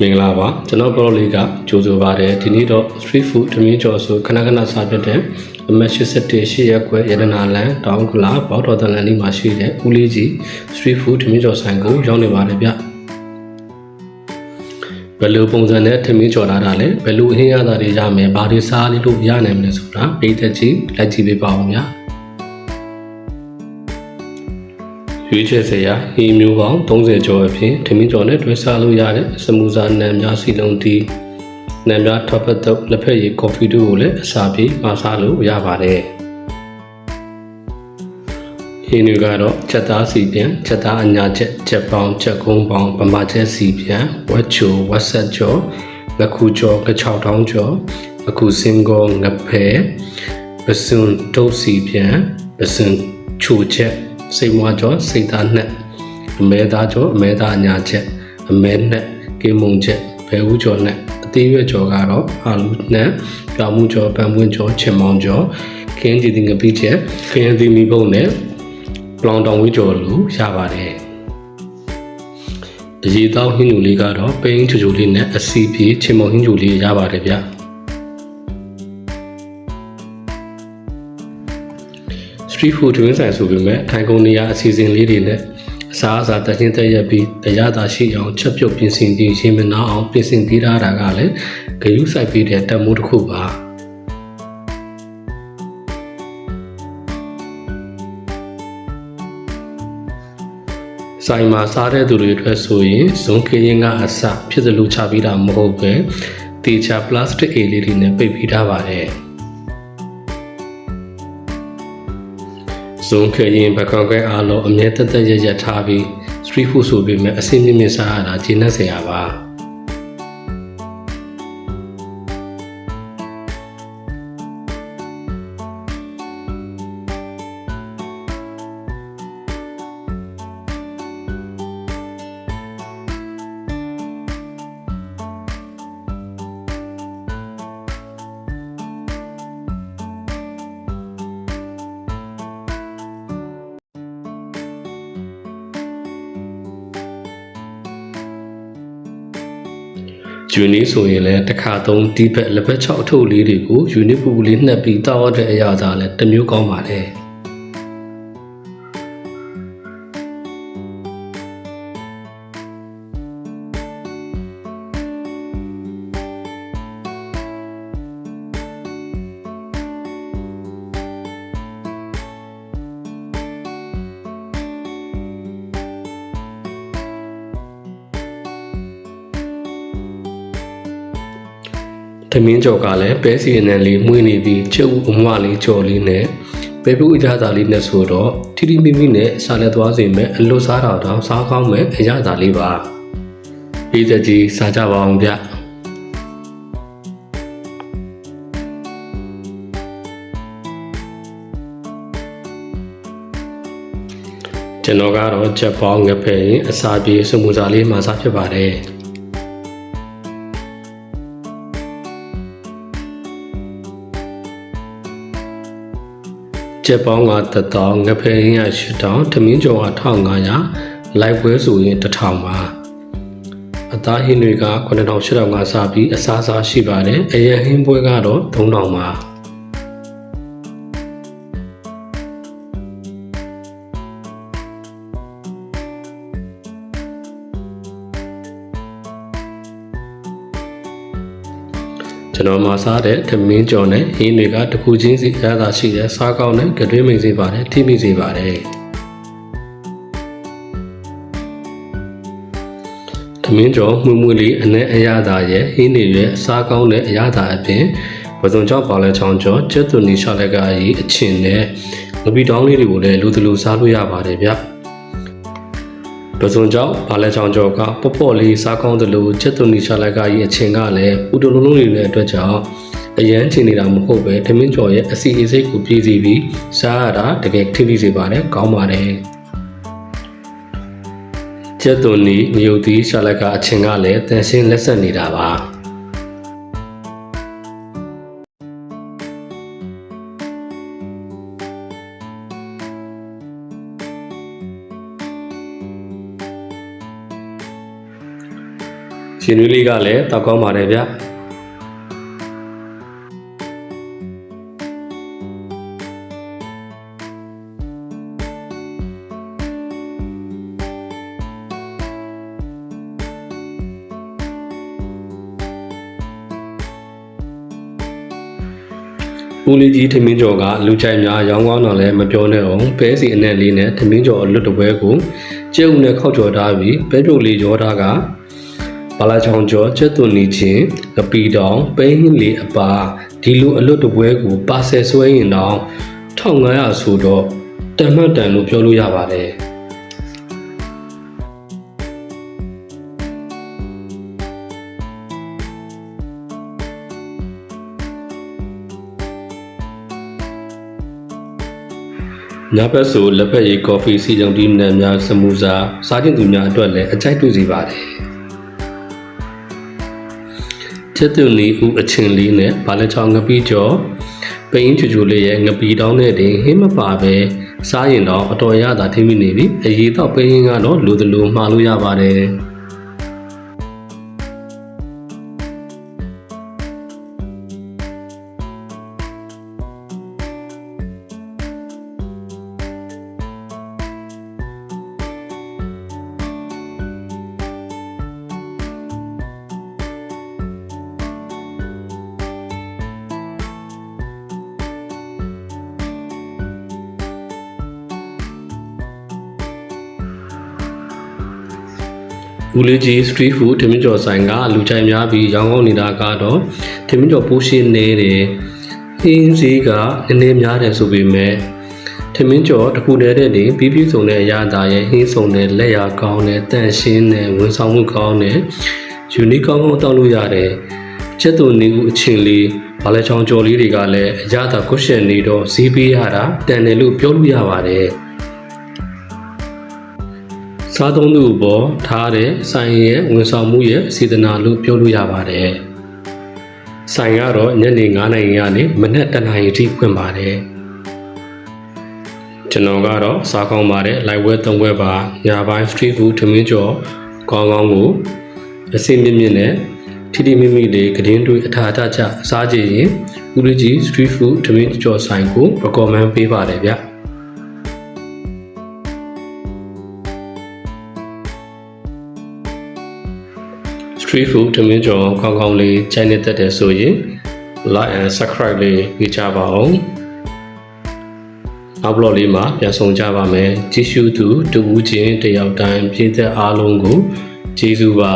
မင်္ဂလာပါကျွန်တော်ပရိုလေးကကြိုဆိုပါတယ်ဒီနေ့တော့ street food ထမင်းကျော်ဆိုခဏခဏစားပြတဲ့အမတ်87ရှေ့ရက်ကွယ်ရတနာလန်တောင်ကလာဘောက်တော်တန်လန်လေးမှာရှိတဲ့ဦးလေးကြီး street food ထမင်းကျော်ဆိုင်ကိုရောက်နေပါတယ်ဗျဘယ်လိုပုံစံနဲ့ထမင်းကျော်လာတာလဲဘယ်လိုအဟင်းရတာတွေရမယ်ဘာတွေစားလို့ရနိုင်မလဲဆိုတာပိတ်သက်ကြည့်လိုက်ကြည့်ပေးပါဦးဗျာ ရွေးချယ်စရာဟီမျိုးပေါင်း30ကျော်အပြင်ထမင်းကျော်နဲ့တွဲစားလို့ရတဲ့စမူစာနံများစီလုံးတီနံများထောက်ပတ်တော့လက်ဖက်ရည်ကော်ဖီတို့ကိုလည်းအစာပြေးမစားလို့ရပါတယ်ဟင်းတွေကတော့ချက်သားစီပြန်ချက်သားအညာချက်ချက်ပေါင်းချက်ကုန်းပေါင်းပမာချက်စီပြန်ဝက်ချိုဝက်ဆက်ကျော်ငခုကျော်ကချောက်တောင်းကျော်အခုစင်ကောငဖဲပစွန်တုတ်စီပြန်ပစွန်ချိုချက် စိတ်မွားကျော်စိတ်သားနဲ့အမဲသားကျော်အမဲသားအညာချက်အမဲနဲ့ကေမုံချက်ဘဲဦးကျော်နဲ့အသေးရွက်ကျော်ကတော့အာလူနဲ့ပြောင်မှုကျော်ပန်ပွင့်ကျော်ချင်မောင်ကျော်ခင်းကြည်တင်ငပိချက်ခင်းသီမီပုံနဲ့ပလောင်တောင်ဝေးကျော်လူရပါတယ်အရေးတောင်းဟင်းလူလေးကတော့ပိန်းချူချူလေးနဲ့အစီပြေချင်မောင်ဟင်းချူလေးရပါတယ်ဗျ street food တွင်ဆိုင်ဆိုပေမဲ့ထိုင်ကုန်နေရာအစီအစဉ်လေးတွေနဲ့အစားအစာတချင်းတက်ရက်ပြီးတရားသာရှိအောင်ချက်ပြုတ်ပြင်ဆင်ပြီးရှင်မနာအောင်ပြင်ဆင်ပေးထားတာကလည်းဂရုစိုက်ပေးတဲ့တမိုးတစ်ခုပါဆိုင်မှာစားတဲ့သူတွေအတွက်ဆိုရင်ဇွန်ခေရင်ကအစဖြစ်သလိုချပေးတာမဟုတ်ပဲတေချာပလတ်စတစ်အေးလေးတွေနဲ့ပိတ်ပေးထားပါတယ် ဇွန်ခေရင်ဘကောင်ကဲအားလုံးအမြဲတက်တက်ရရထားပြီး street food ဆိုပေမဲ့အစင်းမြင့်မြင့်စားရတာဂျင်းနဲ့ဆရာပါ ယူနီဆိုရင်လည်းတစ်ခါသုံးဒီဘက်လက်ဘက်6အထုပ်လေးတွေကိုယူနီပူပူလေးနှက်ပြီးတောက်ရတဲ့အရာသာလည်းတစ်မျိုးကောင်းပါတ ယ်ထမင်းကြော်ကလည်းပဲစီနန်လေးမှုနေပြီးကျုပ်အမွားလေးကြော်လေးနဲ့ပဲပူအကြသာလေးနဲ့ဆိုတော့ထီထီမိမိနဲ့စားလက်သွားစေမဲ့အလွတ်စားတော်တောင်စားကောင်းမဲ့အရသာလေးပါပြည်သက်ကြီးစားကြပါအောင်ဗျကျွန်တော်ကတော့ချက်ပေါင်းငဖဲရင်အစာပြေစမူစာလေးမှာစားဖြစ်ပါတယ် ချက်ပေါင်းက1000ငဖဲရင်က8000ထမင်းကျော်က1500လိုက်ပွဲဆိုရင်1000ပါအသားဟင်းတွေက9000 8000ကစားပြီးအစားစားရှိပါတယ်အရင်ဟင်းပွဲကတော့3000ပါ ကျွန်တော်မှာစားတဲ့ထမင်းကြော်နဲ့ဟင်းတွေကတစ်ခုချင်းစီအရသာရှိတဲ့စားကောင်းတဲ့ကတွင်းမိန်စေပါတယ်ထိမိစေပါတယ်ထမင်းကြော်မှုမှုလေးအနဲ့အရသာရဲ့ဟင်းတွေရဲ့စားကောင်းတဲ့အရသာအပြင်ပဇွန်ကြောင့်ပါလဲချောင်းကြော်ကျက်သွန်နီရှာလက်ကားကြီးအချင်နဲ့ငပီတောင်းလေးတွေကိုလည်းလူတလူစားလို့ရပါတယ်ဗျ ပဇွန်ကြောင့်ဘာလဲချောင်းကြော်ကပေါ့ပေါ့လေးစားကောင်းတယ်လို့ကျက်သွန်နီရှာလက်ကားကြီးအချင်ကလည်းဥတလုံးလုံးတွေနဲ့အတွက်ကြောင့်အရန်ချင်နေတာမဟုတ်ပဲထမင်းကြော်ရဲ့အစီအစိတ်ကိုပြည်စီပြီးစားရတာတကယ်ထိမိစေပါတယ်ကောင်းပါတယ်ကျက်သွန်နီမြုပ်သီးရှာလက်က အချင်ကလည်းတန်ရှင်းလက်ဆက်နေတာပါ ရှင်နွေးလေးကလည်းတောက်ကောင်းပါတယ်ဗျဦးလေးကြီးထမင်းကျော်ကလူချိုင်များရောင်းကောင်းတော့လည်းမပြောနဲ့အောင်ပဲစီအနဲ့လေးနဲ့ထမင်းကျော်အလွတ်တပွဲကိုကျဲဦးနဲ့ခောက်ကျော်ထားပြီးပဲပြုတ်လေးရောထားက ဘာလာချောင်ကျော်ကျက်သွန်နေချင်းကပီတောင်ပဲဟင်းလေးအပါဒီလိုအလွတ်တပွဲကိုပါဆယ်ဆွဲရင်တော့1500ဆိုတော့တန်မှတ်တန်လို့ပြောလို့ရပါတယ်ညဘက်ဆိုလက်ဖက်ရည်ကော်ဖီစီကြုံဒီနံများစမူစာစားကျင်သူများအတွက်လည်းအကြိုက်တွေ့စေပါတယ်။ ချက်သွန်လီဦးအချင်းလေးနဲ့ဘာလဲချောင်းငပီးကျော်ပိန်ချူချူလေးရဲ့ငပီတောင်းတဲ့တင်ဟင်းမပါပဲစားရင်တော့အတော်ရတာထိမိနေပြီ။အရေးတော့ပိန်ကတော့လူတလူမှားလို့ရပါတယ်။ ဦးလေးကြီး street food ထမင်းကျော်ဆိုင်ကလူချိုင်များပြီးရောင်းကောင်းနေတာကတော့ထမင်းကျော်ပိုးရှင်းနေတယ်။အင်းစည်းကနည်းနည်းများတယ်ဆိုပေမဲ့ထမင်းကျော်တစ်ခုတည်းတည်းတင်ပြီးပြည့်စုံတဲ့အရာသာရဲ့ဟင်းစုံတဲ့လက်ရာကောင်းတဲ့တန့်ရှင်းတဲ့ဝန်ဆောင်မှုကောင်းတဲ့ယူနီကောင်းကောင်းတောက်လို့ရတယ်။ချက်သွန်နေဦးအချင်းလေးဘာလဲချောင်းကျော်လေးတွေကလည်းအရသာကွရှင်နေတော့ဈေးပေးရတာတန်တယ်လို့ပြောလို့ရပါတယ်။ စားသုံးသူပေါ်ထားတဲ့ဆိုင်ရဲ့ဝန်ဆောင်မှုရဲ့စေတနာလို့ပြောလို့ရပါတယ်။ဆိုင်ကတော့ညနေ9နာရီကနေမနက်10နာရီထိဖွင့်ပါတယ်။ကျွန်တော်ကတော့စားကောင်းပါတယ်လိုက်ဝဲသုံးဝဲပါညပိုင်း street food ထမင်းကျော်ကောင်းကောင်းကိုအစင်းမြင့်မြင့်နဲ့ထိထိမိမိလေးကတင်းတွေအထာအထချစားကြည့်ရင်ဦးလေးကြီး street food ထမင်းကျော်ဆိုင်ကို recommend ပေးပါတယ်ဗျ။ street food တမင်းကျော်ကောင်းကောင်းလေးချိုင်းနေတတ်တယ်ဆိုရင် like and subscribe လေးပေးကြပါအောင်နောက်ဘလော့လေးမှာပြန်ဆောင်ကြပါမယ်ကြည့်ရှုသူတူဦးချင်းတယောက်တိုင်းပြည်သက်အားလုံးကိုကျေးဇူးပါ